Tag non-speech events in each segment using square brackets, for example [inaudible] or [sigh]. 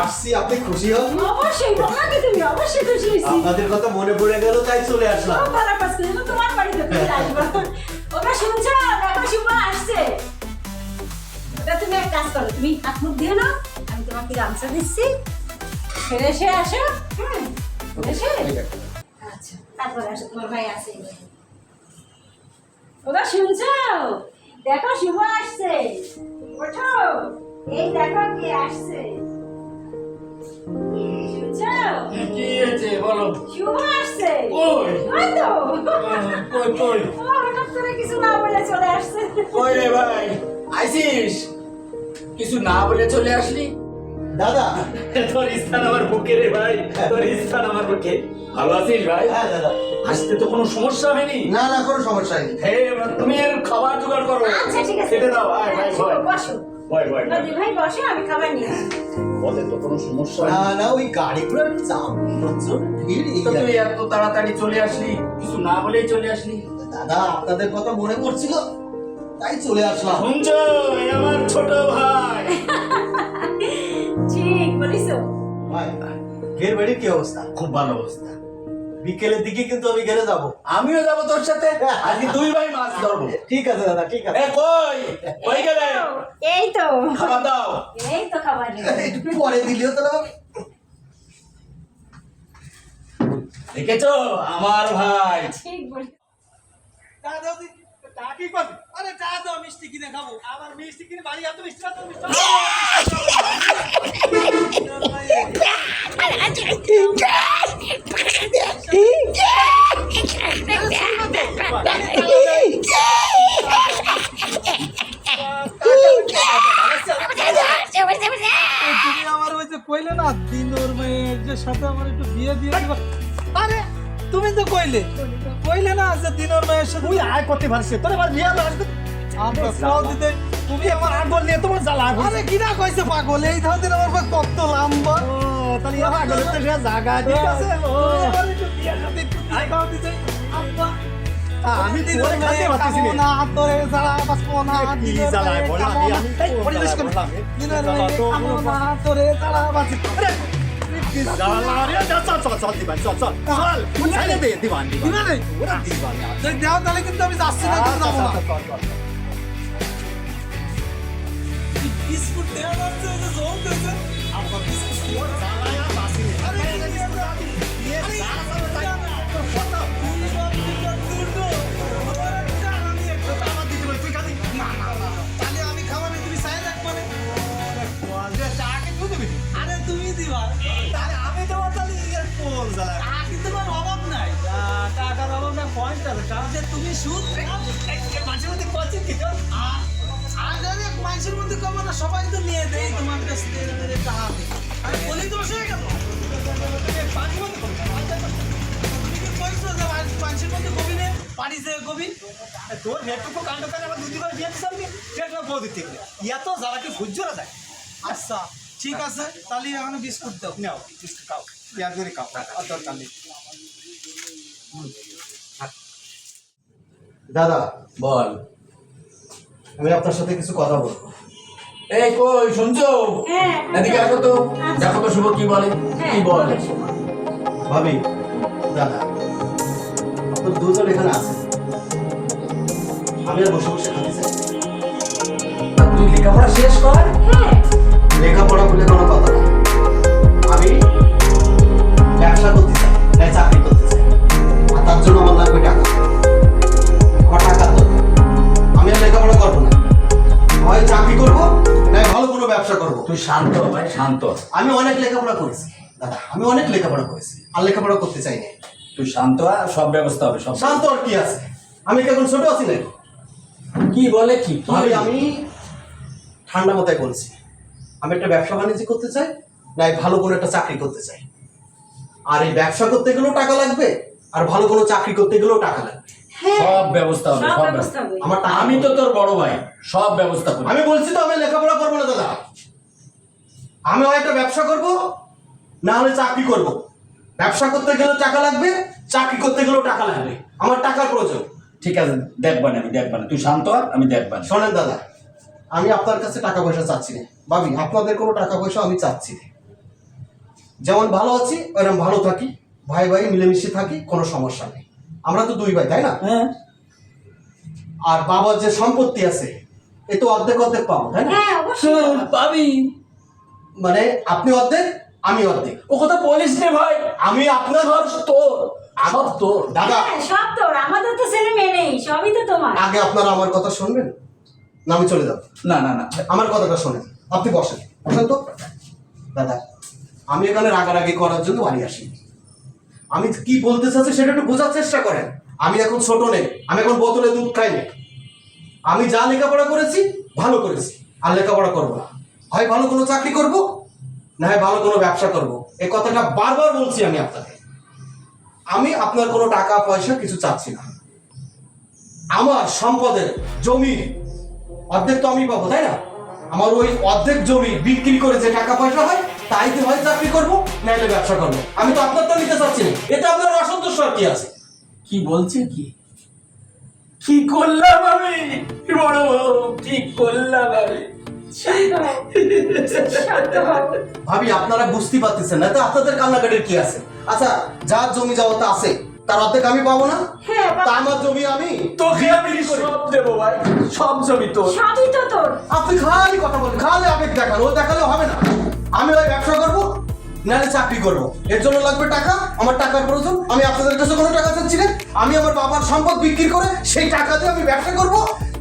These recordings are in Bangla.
আসছি আপনি খুশি হন? অবশ্যই তুমি অবশ্যই খুশি হয়েছি। আপনাদের কথা মনে পড়ে গেল তাই চলে আসলাম। খুব ভালো কাজ করেছ তোমার বাড়িতে আসব। ওটা শুনছো? দেখো শুভা আসছে। ওটা তুমি এক কাজ করো তুমি হাত মুখ দিও না আমি তোমাকে গামছা দিচ্ছি। ফেরে এসে আসো হুম এসে। আচ্ছা তারপরে আসো তোমার ভাই আসে ওটা শুনছো? দেখো শুভ আসছে। ওঠো। এই দেখো কে আসছে। কি হয়েছে বলো? শুভ আসছে! কই? ওই তো! কই কই? ও হঠাৎ করে কিছু না বলে চলে আসছে। কই রে ভাই? আইসিস? কিছু না বলে চলে আসলি? দাদা। তোর স্থান আমার বুকে রে ভাই। তোর স্থান আমার বুকে। ভালো আছিস ভাই? হ্যাঁ দাদা। আসতে তো কোনো সমস্যা হয়নি? না না কোনো সমস্যা নেই হে তুমি এর খাবার জোগাড় করো। আচ্ছা ঠিক আছে। খেতে দাও। আয় ভাই শুভ, ভাই বসো। ভাই ভাই ভাই বসো আমি খাবার নিয়ে। বলে তো কোনো সমস্যা না না ওই গাড়িগুলোর চাপ লোকজন ভিড় তুই এত তাড়াতাড়ি চলে আসলি কিছু না বলেই চলে আসলি। দাদা আপনাদের কথা মনে পড়ছিল তাই চলে আসলাম। শুনছো এই আমার ছোট ভাই। ঠিক বলিছো। ভাই ঘের বাড়ির কি অবস্থা? খুব ভালো অবস্থা। বিকেলের দিকে কিন্তু আমি ঘেরে যাব। আমিও যাব তোর সাথে আজকে দুই ভাই মাছ ধরবো। ঠিক আছে দাদা ঠিক আছে। কই? কই গেলে? এই তো। খাবার দাও। একটু [laughs] পরে দিলেও তো দেখেছ? আমার ভাই। ঠিক বলি আরে চা দাও মিষ্টি কিনে খাব। আবার মিষ্টি কিনে বাড়ি এত মিষ্টি মিষ্টি কইলে না দিনোর মেয়ের যে সাথে আমার একটু বিয়ে দিয়ে দিবা। আরে তুমি তো কইলে। কইলে না যে দিনোর মেয়ের সাথে তুই আয় করতে পারছিস তোর এবার বিয়ে হবে আমরা সব দিতে। তুমি আমার আগল নিয়ে তোমার জ্বালা আরে কি না কইছে পাগল? এই ধরনের আমার পা কত লম্বা। ও তাহলে এই পাগলের তো জায়গা ঠিক আছে ও। বিয়ে একটু বিয়ে খাওয়া দিতে। আমি তোরে খাতে পারতেছি না। তোরে জ্বালা বাসপো না কি জ্বালা বল আমি আমি পরিবেশ করে দিনের মেয়ে খাব না তোরে জ্বালা বাসি দেওয়া তাহলে কিন্তু আমি যাচ্ছি না কিন্তু যাব না। বিস্কুট দেওয়া যাচ্ছে যে জল দিয়েছে আব্বা বিস্কুট আরে তাহলে অভাব নাই টাকার অভাব নাই পয়েন্ট আছে তুমি সুদ মাঝে মধ্যে কিছু আরে মানুষের মধ্যে কমে না সবাই তো নিয়ে দেয় তোমার কাছ থেকে হয়ে গেল যে মানুষের মধ্যে কবি নে পানি কবি তোর নেটটুকু কাণ্ড করে আবার দুই দিবার বিয়ে দিতে জ্বালা কি সহ্য করা আচ্ছা ঠিক আছে, তাহলে এখন বিস্কুট দাও। নাও, বিস্কুট খাও। পেঁয়াজ করে খাও আর দরকার নেই দাদা বল। আমি আপনার সাথে কিছু কথা বলব। এই কই শুনছো? হ্যাঁ এদিকে আসো তো দেখো তো শুভ কি বলে হ্যাঁ, কি বল বলো। ভাবি দাদা আপনার দুজন এখানে আছে। আমি আর বসে বসে খাতে চাই তুই লেখাপড়া শেষ কর? হ্যাঁ। লেখাপড়া বলে কোনো কথা হয় চাকরি করব নাই ভালো কোনো ব্যবসা করব। তুই শান্ত ভাই শান্ত। আমি অনেক লেখাপড়া করেছি। দাদা আমি অনেক লেখাপড়া করেছি আর লেখাপড়া করতে চাই না তুই শান্ত হ, সব ব্যবস্থা হবে সব। শান্ত আর কি আছে? আমি কি এখন ছোট আছি নাকি? কি বলে কি? কি আমি আমি ঠান্ডা মাথায় বলছি আমি একটা ব্যবসা বাণিজ্য করতে চাই নাই ভালো কোনো একটা চাকরি করতে চাই। আর এই ব্যবসা করতে গেলেও টাকা লাগবে আর ভালো কোনো চাকরি করতে গেলেও টাকা লাগবে। সব ব্যবস্থা হবে সব ব্যবস্থা। আমার আমি তো তোর বড় ভাই সব ব্যবস্থা করি আমি বলছি তো আমি লেখাপড়া করব না দাদা। আমি হয় একটা ব্যবসা করব না হলে চাকরি করব। ব্যবসা করতে গেলেও টাকা লাগবে চাকরি করতে গেলেও টাকা লাগবে। আমার টাকার প্রয়োজন। ঠিক আছে দেখবান আমি দেখবান। তুই শান্ত হ, আমি দেখবান। শোনেন দাদা আমি আপনার কাছে টাকা পয়সা চাচ্ছি না। ভাবি আপনাদের কোনো টাকা পয়সা আমি চাচ্ছি না। যেমন ভালো আছি ওরকম ভালো থাকি। ভাই ভাই মিলেমিশে থাকি কোনো সমস্যা নেই। আমরা তো দুই ভাই তাই না? হ্যাঁ। আর বাবার যে সম্পত্তি আছে এ তো অর্ধেক অর্ধেক পাবো তাই না? হ্যাঁ অবশ্যই পাবি। মানে আপনি অর্ধেক আমি অর্ধেক। ও কথা বলিস রে ভাই। আমি আপনার সব তোর সব তোর। দাদা। হ্যাঁ সব তোর। আমাদের তো ছেলে মেয়ে নেই সবই তো তোমার। আগে আপনারা আমার কথা শুনবেন? না আমি চলে যাব। না না না। আমার কথাটা শোনেন। আপনি বসেন। বসেন তো। দাদা আমি এখানে রাগারাগি করার জন্য বাড়ি আসি আমি কি বলতে চাচ্ছি সেটা একটু বোঝার চেষ্টা করেন। আমি এখন ছোট নেই, আমি এখন বোতলে দুধ খাই না। আমি যা লেখাপড়া করেছি, ভালো করেছি। আর লেখাপড়া করব না। হয় ভালো কোনো চাকরি করব, না হয় ভালো কোনো ব্যবসা করব। এই কথাটা বারবার বলছি আমি আপনাকে। আমি আপনার কোনো টাকা, পয়সা কিছু চাচ্ছি না। আমার সম্পদের জমি অর্ধেক তো আমি পাবো, তাই না? আমার ওই অর্ধেক জমি বিক্রি করে যে টাকা, পয়সা হয় তাইতে হয় চাকরি করব? নাইলে ব্যবসা করব। আমি তো আপনারটা নিতে চাচ্ছি না। এতে আপনার অসন্তোষ আর কি আছে? কি বলছে কি? কি করলাম আমি? বড় করলাম আমি। ভাবি আপনারা বুঝতে পারতেছেন না। তো আপনাদের কান্নাকাটির কি আছে? আচ্ছা যার জমি যাওয়াতে আছে তার অর্ধেক আমি পাবো না? হ্যাঁ তা আমার জমি আমি তোকে আমি সব দেবো ভাই। সব জমি তোর। সবই তো তোর। আপনি খালি কথা বলেন খালি আবেগ দেখান ও দেখালে হবে না। আমি ওই ব্যবসা করব, নাহলে চাকরি করব। এর জন্য লাগবে টাকা, আমার টাকার প্রয়োজন। আমি আপনাদের কাছে কোনো টাকা চাচ্ছি না। আমি আমার বাবার সম্পদ বিক্রি করে সেই টাকা দিয়ে আমি ব্যবসা করব,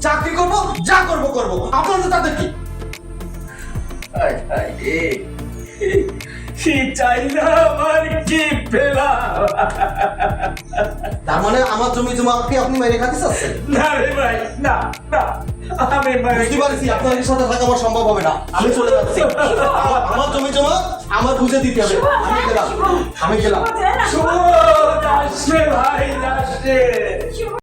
চাকরি করব, যা করব করব। আপনাদের তাদের কি? কি তার মানে আমার জমি জমা কি আপনি মেরে খাতে চাচ্ছেন? না রে ভাই না না আমি বুঝতে পারছি আপনার সাথে থাকা আমার সম্ভব হবে না। আমি চলে যাচ্ছি। আমার- জমি জমা আমার বুঝে দিতে হবে। আমি গেলাম। আমি গেলাম। শুভ, ভাই।